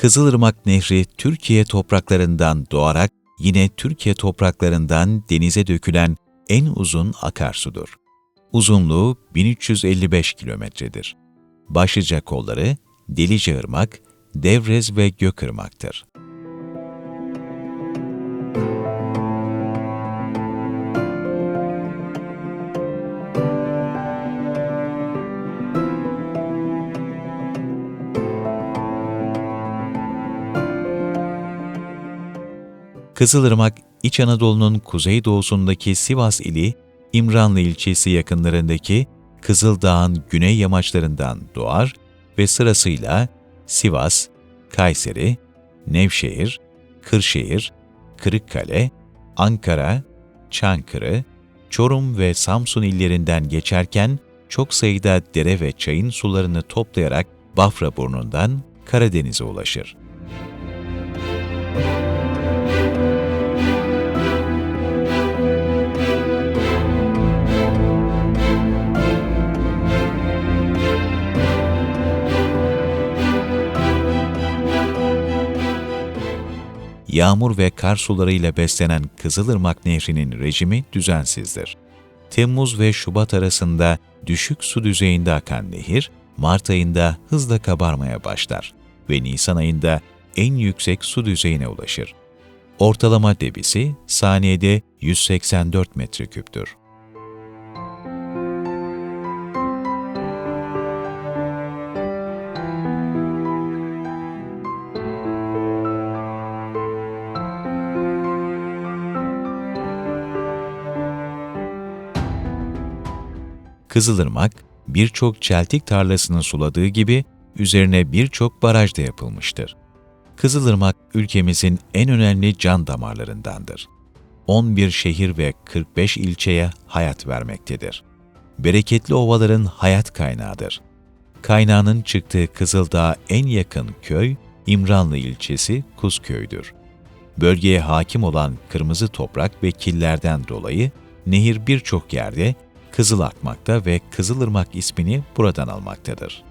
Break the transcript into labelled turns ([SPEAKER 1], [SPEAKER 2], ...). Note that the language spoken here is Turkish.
[SPEAKER 1] Kızılırmak Nehri Türkiye topraklarından doğarak yine Türkiye topraklarından denize dökülen en uzun akarsudur. Uzunluğu 1355 kilometredir. Başlıca kolları Delice Irmak, Devrez ve Gökırmak'tır. Kızılırmak, İç Anadolu'nun kuzeydoğusundaki Sivas ili İmranlı ilçesi yakınlarındaki Kızıldağ'ın güney yamaçlarından doğar ve sırasıyla Sivas, Kayseri, Nevşehir, Kırşehir, Kırıkkale, Ankara, Çankırı, Çorum ve Samsun illerinden geçerken çok sayıda dere ve çayın sularını toplayarak Bafraburnu'ndan Karadeniz'e ulaşır. Yağmur ve kar sularıyla beslenen Kızılırmak Nehri'nin rejimi düzensizdir. Temmuz ve Şubat arasında düşük su düzeyinde akan nehir, Mart ayında hızla kabarmaya başlar ve Nisan ayında en yüksek su düzeyine ulaşır. Ortalama debisi saniyede 184 metreküptür. Kızılırmak, birçok çeltik tarlasını suladığı gibi üzerine birçok baraj da yapılmıştır. Kızılırmak ülkemizin en önemli can damarlarındandır. 11 şehir ve 45 ilçeye hayat vermektedir. Bereketli ovaların hayat kaynağıdır. Kaynağının çıktığı Kızıldağ'a en yakın köy İmranlı ilçesi Kuzköy'dür. Bölgeye hakim olan kırmızı toprak ve killerden dolayı nehir birçok yerde Kızıl akmakta ve Kızılırmak ismini buradan almaktadır.